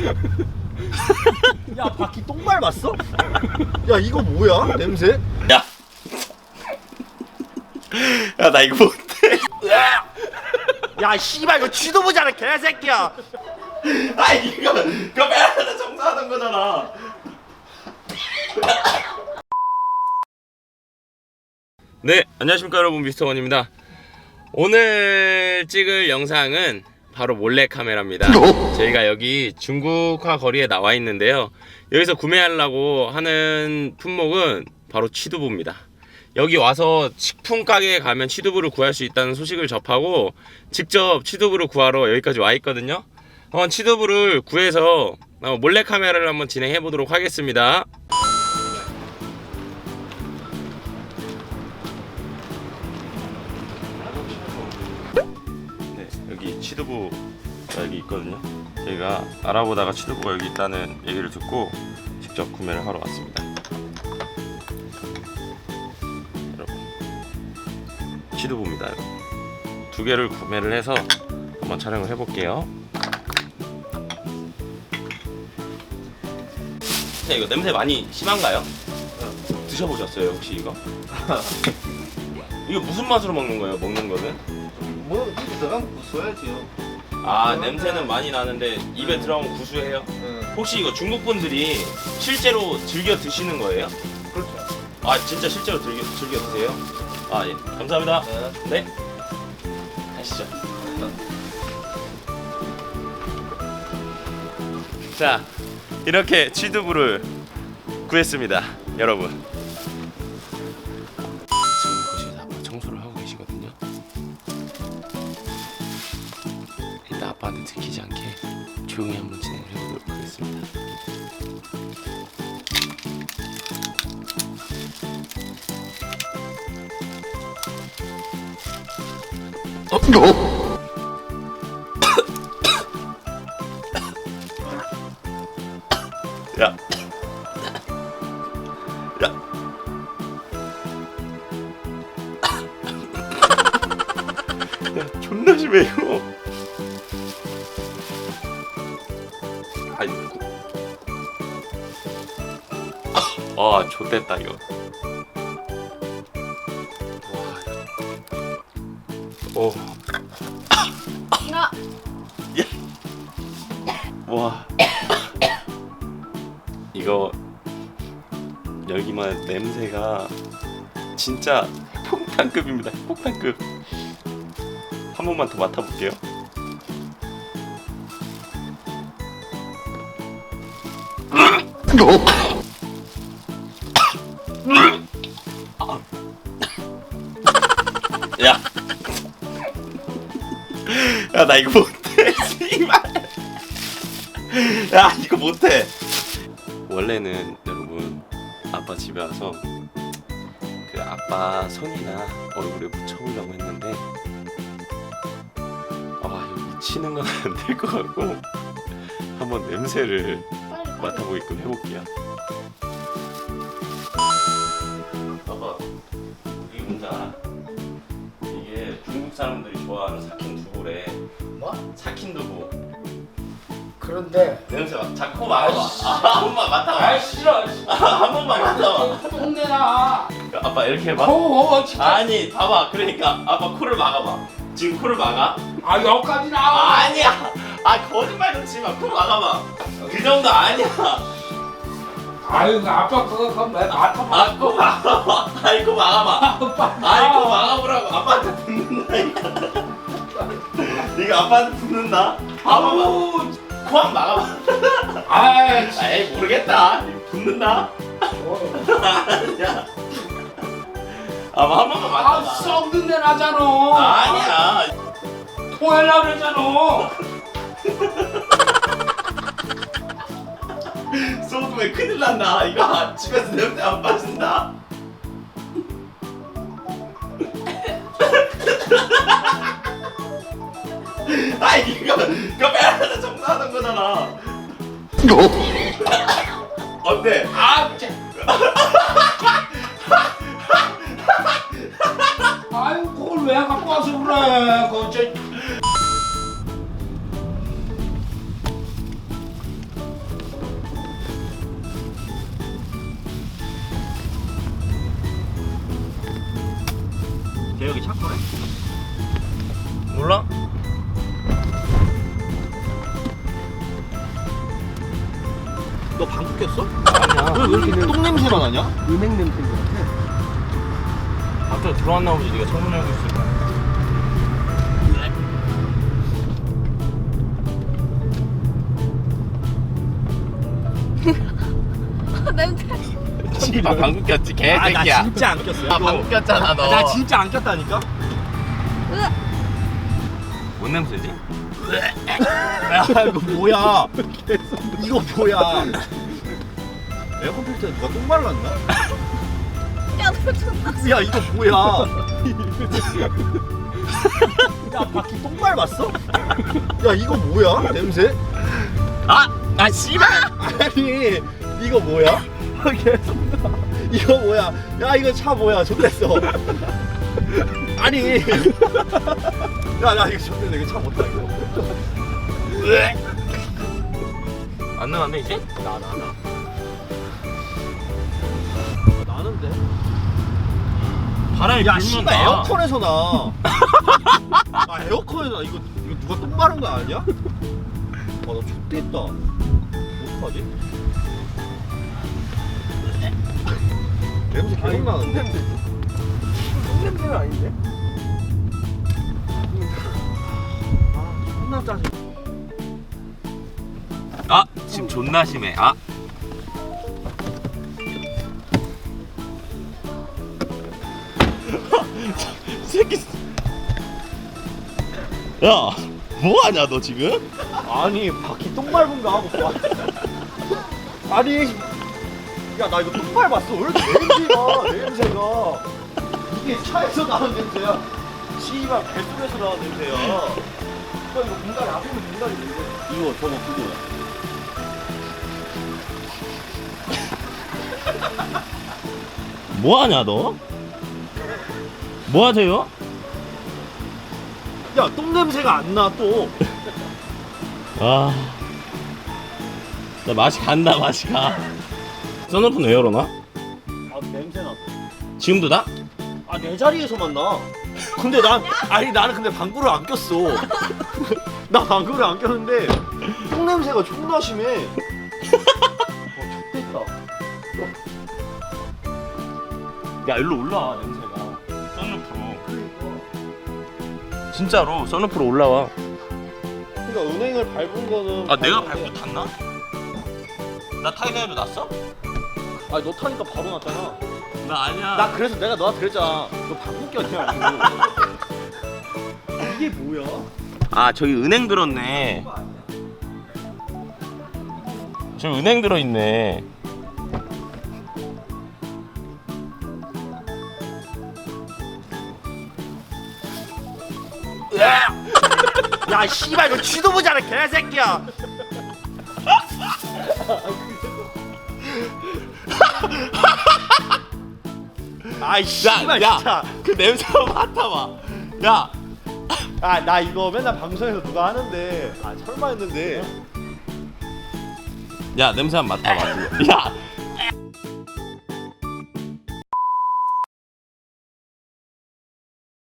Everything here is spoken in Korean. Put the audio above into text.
야 바퀴 똥 밟았어? 야 이거 뭐야 냄새? 야. 야, 나 이거 못해. 야 씨발 이거 취도부잖아 개새끼야 아, 이거, 빼라 정사하는 거잖아. 네, 안녕하십니까 여러분 미스터원입니다. 오늘 찍을 영상은 바로 몰래 카메라입니다. 저희가 여기 중국화 거리에 나와 있는데요. 여기서 구매하려고 하는 품목은 바로 취두부입니다. 여기 와서 식품 가게에 가면 취두부를 구할 수 있다는 소식을 접하고 직접 취두부를 구하러 여기까지 와 있거든요. 한번 취두부를 구해서 어, 몰래 카메라를 한번 진행해 보도록 하겠습니다. 네, 여기 취두부 여기 있거든요. 저희가 알아보다가 취두부가 여기 있다는 얘기를 듣고 직접 구매를 하러 왔습니다. 여러분. 여러분. 두 개를 구매를 해서 한번 촬영을 해볼게요. 네, 이거 냄새 많이 심한가요? 드셔보셨어요 혹시 이거? 이거 무슨 맛으로 먹는 거예요? 먹는 거는? 뭐 이거 들어가면 부숴야지요 아 냄새는 많이 나는데 입에 들어가면 구수해요. 혹시 이거 중국 분들이 실제로 즐겨 드시는 거예요? 그렇죠 아 진짜 실제로 즐겨, 즐겨 드세요? 아 예, 감사합니다. 네. 가시죠. 자 이렇게 취두부를 구했습니다, 여러분. 아빠한테 들키지 않게 조용히 한번 진행을 해보도록 하겠습니다. 야. 야. 야, 존나 심해 이거. 아이고. 아, 좋됐다 이거. 와. 오. 야, 와. 이거 열기만 냄새가 진짜 폭탄급입니다. 폭탄급. 한 번만 더 맡아볼게요. 야. 야, 나 이거 못해. 씨발. 야, 이거 못해. 원래는 여러분 아빠 집에 와서 그 아빠 손이나 얼굴에 묻혀보려고 했는데 아 이거 묻히는 건 안 될 것 같고 한번 냄새를. 맡아보게끔 해볼게요. 아빠 이게 알아? 이게 중국 사람들이 좋아하는 사킨 두부래. 뭐? 사킨 두부. 그런데 냄새 맡. 자코 맡아봐. 한 번만 맡아봐. 아 싫어 아, 한 번만 맡아봐. 똥내나 아빠 이렇게 해봐. 코 진짜 아니 봐봐 그러니까 아빠 코를 막아봐 지금 코를 막아 아 여기까지 나와 아니야 아 거짓말 넣지 마. 코 막아봐. 그 정도 아니야. 아유 아빠 그거 그거 왜 맡아봐 아코 막아봐. 아이 코 막아봐. 아이 코 막아보라고. 아빠한테 붙는다니까 이거 아빠한테 붙는다? 봐봐봐. 아우 코한번 막아봐. 아이 에이 모르겠다. 붙는다? 아니야. 아빠 한 번만 아 맡아봐 썩는 내 나잖아. 아니야. 토하려고 그러잖아 쏘두면 큰일 난다. 이거 집에서 냄새 안 빠진다. 아 이거 이거 빼라 정사하는 거잖아. 어때? 아 진짜 아유 그걸 왜 갖고 와서 그래 그거 저 몰라? 너 방구 꼈어? 아니야. 왜, 왜 이렇게 똥 냄새가 나냐? 은행 냄새인 것 같아. 갑자기 들어왔나 보지 네가 창문 열고 있을 거야 냄새. 아 방구 꼈지 아, 나 개새끼야 진짜 안 꼈어. 아 방구 꼈잖아 너 아, 나 진짜 안 꼈다니까? 뭔 냄새지? 야, 이거 뭐야? 이거 뭐야? 에어컨 필터에 누가 똥 발랐나? 야, 너 존나. 야, 이거 뭐야? 야, 바퀴 똥 밟았어? 야, 이거 뭐야? 냄새? 아! 아 씨발! 아니, 이거 뭐야? 이거 뭐야? 야, 이거 차 뭐야? 좋댔어. 아니. 야, 나 이거 좋댔네. 이거 차 못 타, 이거. 안 나갔네 이제? 나, 나, 나. 나는데? 바람이 야, 불면 씨발 나. 에어컨에서 나. 아, 에어컨에서 나. 이거, 이거 누가 똥 바른 거 아니야? 아, 나 X됐다. 어떡하지? 냄새 계속 나는데? 똥 냄새는 아닌데? 아, 존나 짜증. 아! 지금 존나 심해 아! 새끼 야 뭐하냐 너 지금? 아니, 바퀴 똥 밟은 거 하고 봐. 아니, 야, 나 이거 똥 밟았어. 왜 이렇게 냄새가, 냄새가. 이게 차에서 나는 냄새야. 씨발, 뱃속에서 나는 냄새야. 야, 이거 앞에 있는 공간이 뭔데? 이거, 저거, 그거. 뭐하냐 너? 뭐 하세요? 야, 똥 냄새가 안 나, 또. 아... 나 맛이 간다 맛이 가 선오픈 왜 열어놔? 아, 냄새 나. 지금도 나? 아, 내 자리에서만 나. 근데 난, 아니, 나는 근데 방구를 안 꼈어. 나 방구를 안 꼈는데, 똥 냄새가 존나 심해. 어, X됐다. 야 일로 올라와 냄새가 선루프로 진짜로 선루프로 올라와 그러니까 은행을 밟은 거는. 아 내가 밟고 탔나? 나 타이어도 났어? 아니, 너 타니까 바로 났잖아. 나 아니야 나 그래서 내가 너한테 그랬잖아. 너 방구 꼈냐? 이게 뭐야? 아 저기 은행 들었네 저기 은행 들어있네 야, 씨발, 너 쥐도 보잖아, 개새끼야. 아이, 씨발, 진짜. 그 냄새 한번 맡아봐 야 아, 나 이거 맨날 방송에서 누가 하는데, 아, 설마 했는데. 야 냄새 한번 맡아봐. 야